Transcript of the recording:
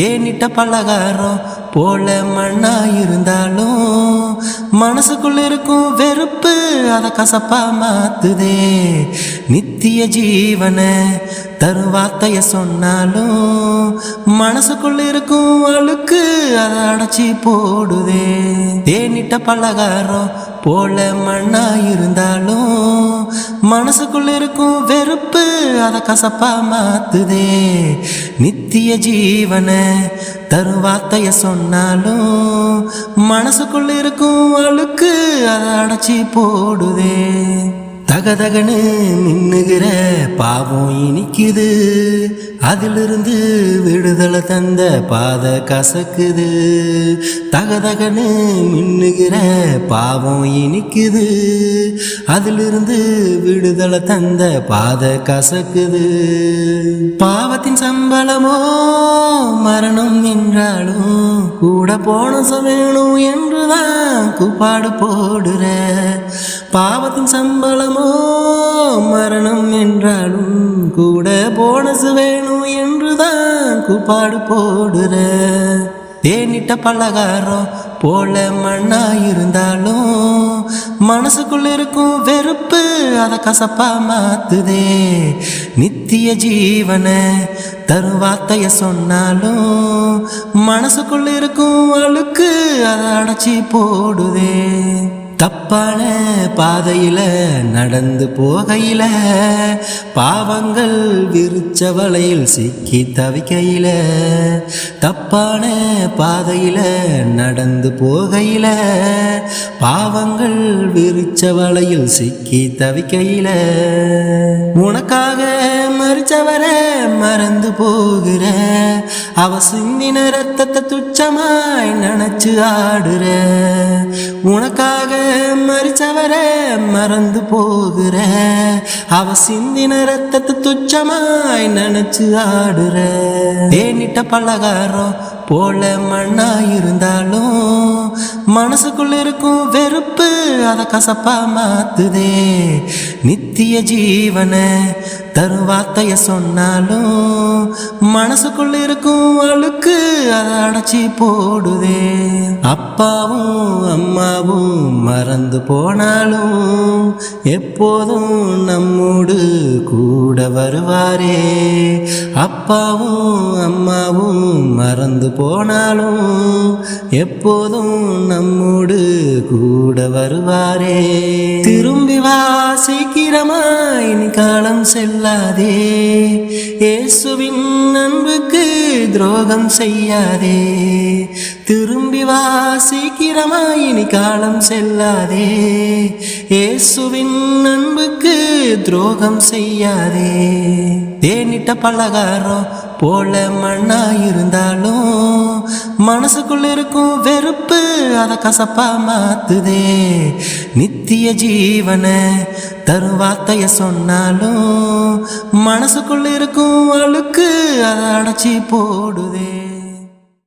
தேனிட்ட பலகாரம் போல மண்ணா இருந்தாலும் மனசுக்குள்ள இருக்கும் வெறுப்பு அத கசப்பா மாத்துதே. நித்திய ஜீவன தரும் சொன்னாலும் மனசுக்குள்ள இருக்கும் அழுக்கு அதை அடைச்சி போடுதே. தேனிட்ட பலகாரம் போல மண்ணா இருந்தாலும் மனசுக்குள்ள இருக்கும் வெறுப்பு அதை கசப்பா மாத்துதே. நித்திய ஜீவன தரும் சொன்னாலும் மனசுக்குள்ள இருக்கும் அழுக்கு அதை அடைச்சி போடுதே. தகதகனு மின்னுகிற பாவம் இனிக்குது. அதிலிருந்து விடுதலை தந்த பாத கசக்குது. தகதகனு மின்னுகிற பாவம் இனிக்குது. அதிலிருந்து விடுதலை தந்த பாத கசக்குது. பாவத்தின் சம்பளமோ மரணம் என்றாலும் கூட போன வேணும் என்றுதான் கூப்பாடு போடுற. பாவத்தின் சம்பளமோ மரணம் என்றாலும் கூட போனஸ் வேணும் என்றுதான் கூப்பாடு போடுற. தேனிட்ட பலகாரம் போல மண்ணா இருந்தாலும் மனசுக்குள்ள இருக்கும் வெறுப்பு அதை கசப்பா மாத்துதே. நித்திய ஜீவன தரும் வார்த்தைய சொன்னாலும் மனசுக்குள்ள இருக்கும் அழுக்கு அதை அடைச்சி போடுதே. தப்பான பாதையில நடந்து போகையில பாவங்கள் விரிச்ச வலையில் சிக்கி தவிக்கையில தப்பான பாதையில நடந்து போகையில பாவங்கள் விரிச்ச வலையில் சிக்கி தவிக்கையில. உனக்காக மறிச்சவரை மறந்து போகிற அவ சிந்தின ரத்தத்தை துச்சமாய் நினைச்சு ஆடுற. உனக்காக மறிச்சவர மறந்து போகிற. அவ சிந்தின ரத்தத்தை துச்சமாய் நினைச்சு ஆடுற. தேனிட்ட பலகாரம் போல மண்ணா இருந்தாலும் மனசுக்குள்ள இருக்கும் வெறுப்பு அத கசப்பா மாத்துதே. நித்திய ஜீவன தரும் வார்த்தைய சொன்னாலும் மனசுக்குள்ள இருக்கும் அழுக்கு அதை அடைச்சி போடுதே. அப்பாவும் அம்மாவும் மறந்து போனாலும் எப்போதும் நம்மோடு கூட வருவாரே. அப்பாவும் அம்மாவும் மறந்து போனாலும் எப்போதும் நம்மோடு கூட வருவாரே. திரும்பி வா சீக்கிரமாய் காலம் செல்லாதே. இயேசுவின் அன்புக்கு துரோகம் செய்யாதே. திரும்பி வா சீக்கிரமாய் காலம் செல்லாதே. இயேசுவின் அன்புக்கு துரோகம் செய்யாதே. தேனிட்ட பலகாரம் போல மண்ணா இருந்தாலும் மனசுக்குள்ள இருக்கும் வெறுப்பு அதை கசப்பா மாத்துதே. நித்திய ஜீவன தரும் வார்த்தைய சொன்னாலும் மனசுக்குள்ள இருக்கும் அழுக்கு அதை அடைச்சி போடுதே.